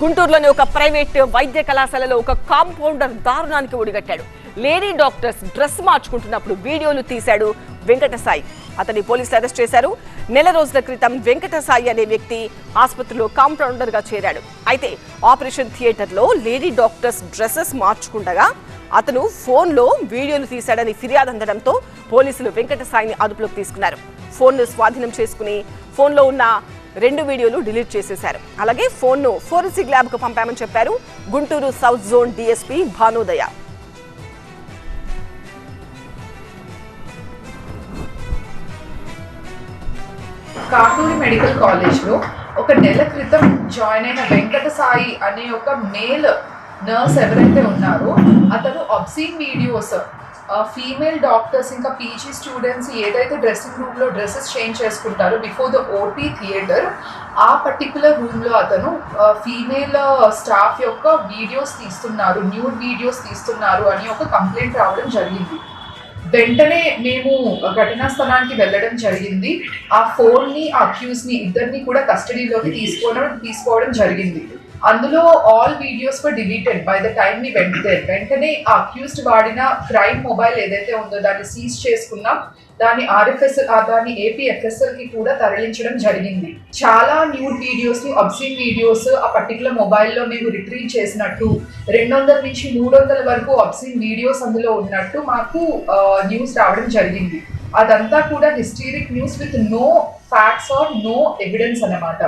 గుంటూరులోని ఒక ప్రైవేట్ వైద్య కళాశాలలో ఒక కాంపౌండర్ దారుణానికి ఒడిగట్టాడు. లేడీ డాక్టర్స్ డ్రెస్ మార్చుకుంటున్నప్పుడు వీడియోలు తీశాడు వెంకటసాయి. అతన్ని పోలీసులు అరెస్ట్ చేశారు. నెల రోజుల క్రితం వెంకటసాయి అనే వ్యక్తి ఆసుపత్రిలో కాంపౌండర్గా చేరాడు. అయితే ఆపరేషన్ థియేటర్లో లేడీ డాక్టర్స్ డ్రెస్సెస్ మార్చుకుండగా అతను ఫోన్లో వీడియోలు తీశాడని ఫిర్యాదు అందడంతో పోలీసులు వెంకటసాయిని అదుపులోకి తీసుకున్నారు. ఫోన్ను స్వాధీనం చేసుకుని ఫోన్లో ఉన్న రెండు వీడియోలు డిలీట్ చేసేశారు. అలాగే ఫోన్ను ఫోరెన్సిక్ ల్యాబ్కు పంపామని చెప్పారు Guntur south zone DSP Bhanodaya. Katuri medical కాలేజ్లో ఒక నెల క్రితం జాయిన్ అయిన వెంకట సాయి అనే ఒక మేల్ నర్స్ ఎవరైతే ఉన్నారో అతను అబ్సీన్ వీడియోస్ ఫీమేల్ డాక్టర్స్ ఇంకా పీజీ స్టూడెంట్స్ ఏదైతే డ్రెస్సింగ్ రూమ్లో డ్రెస్సెస్ చేంజ్ చేసుకుంటారో బిఫోర్ ద ఓటీ థియేటర్ ఆ పర్టికులర్ రూమ్లో అతను ఫీమేల్ స్టాఫ్ యొక్క వీడియోస్ తీస్తున్నారు న్యూడ్ వీడియోస్ తీస్తున్నారు అని ఒక కంప్లైంట్ రావడం జరిగింది. వెంటనే మేము ఘటనా స్థలానికి వెళ్ళడం జరిగింది. ఆ ఫోన్ని ఆ అక్యూజ్ని ఇద్దరిని కూడా కస్టడీలోకి తీసుకోవడం తీసుకోవడం జరిగింది. అందులో all videos were deleted by the టైమ్ని వెంటనే వెంటనే ఆ వాడిన క్రైమ్ మొబైల్ ఏదైతే ఉందో దాన్ని సీజ్ చేసుకున్నాం దాన్ని ఆర్ఎఫ్ఎస్ఎల్ దాన్ని ఏపీఎఫ్ఎస్ఎల్కి కూడా తరలించడం జరిగింది. చాలా న్యూడ్ వీడియోస్ని అబ్సీన్ వీడియోస్ ఆ పర్టికులర్ మొబైల్లో మేము రిట్రీవ్ చేసినట్టు రెండు వందల నుంచి మూడు వందల వరకు అబ్సీన్ వీడియోస్ అందులో ఉన్నట్టు మాకు న్యూస్ రావడం జరిగింది. అదంతా కూడా hysteric news with no facts or no evidence అన్నమాట.